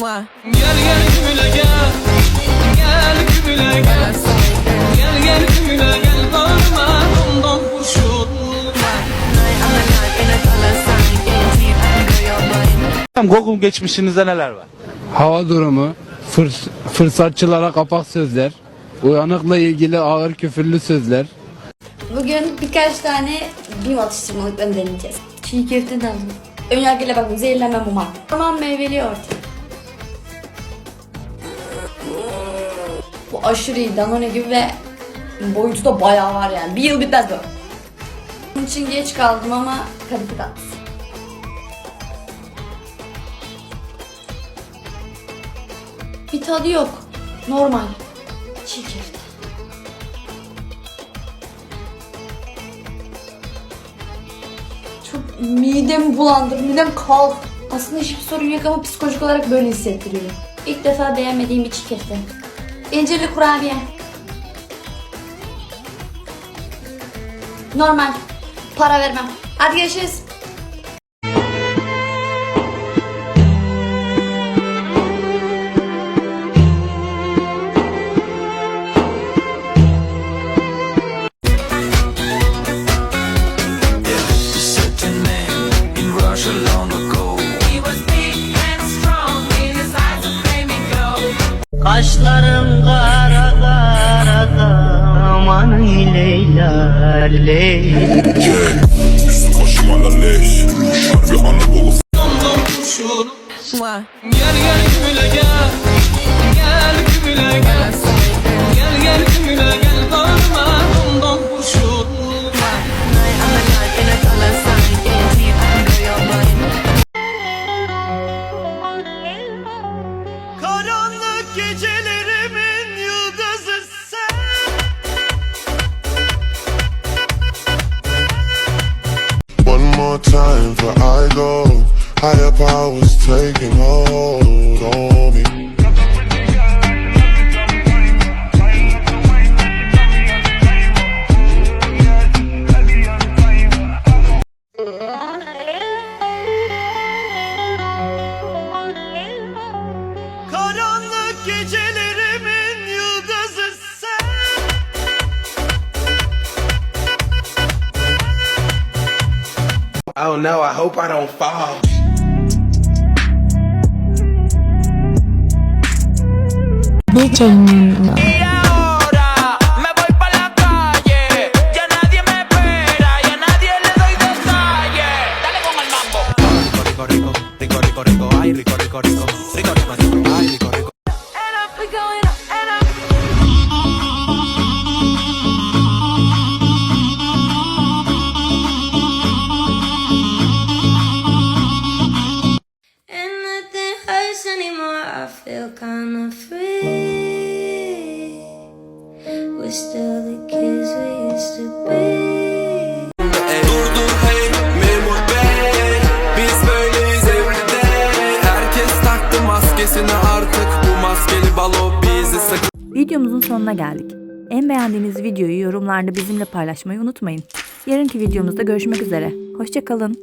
Mua. Gel gel gümüle gel Gel gümüle gel Gel gel gümüle gel Bağırma ondan kurşun Google geçmişinizde neler var? Hava durumu, fırs- fırsatçılara kapak sözler, uyanıkla ilgili ağır küfürlü sözler, Bugün birkaç tane bim atıştırmalıklarını deneyeceğiz. Çiğ köfte de aldım. Önyargıyla bakın zehirlenme mumar. Tamam meyveli yoğurt. Aşırı iyi Danone gibi ve boyutu da bayağı var yani. Bir yıl bitmez bu. Bunun için geç kaldım ama kadife tatlısı. Bir tadı yok. Normal. Çiğ köfte. Çok midem bulandı, midem kalk. Aslında hiçbir sorun yok ama psikolojik olarak böyle hissettiriyor. İlk defa beğenmediğim bir çiğ köfte. İncirli kurabiye. Normal. Para vermem. Hadi görüşürüz. Certain Kaşlarım kara kara da aman Leyla Leyla. Başıma leş Harbi Anadolu. Gel gel gümüle gel. Gel gümüle gel. Gel gel gümüle gel time for I go. Higher powers taking hold on me. Karanlık gecelerimin Oh no, I hope I don't fall. Feel kinda free. We're still the kids we used to be. Dur dur hey memur bey Biz böyleyiz evde Herkes taktı maskesini artık Bu maskeli balo bizi sık Videomuzun sonuna geldik. En beğendiğiniz videoyu yorumlarda bizimle paylaşmayı unutmayın. Yarınki videomuzda görüşmek üzere. Hoşçakalın.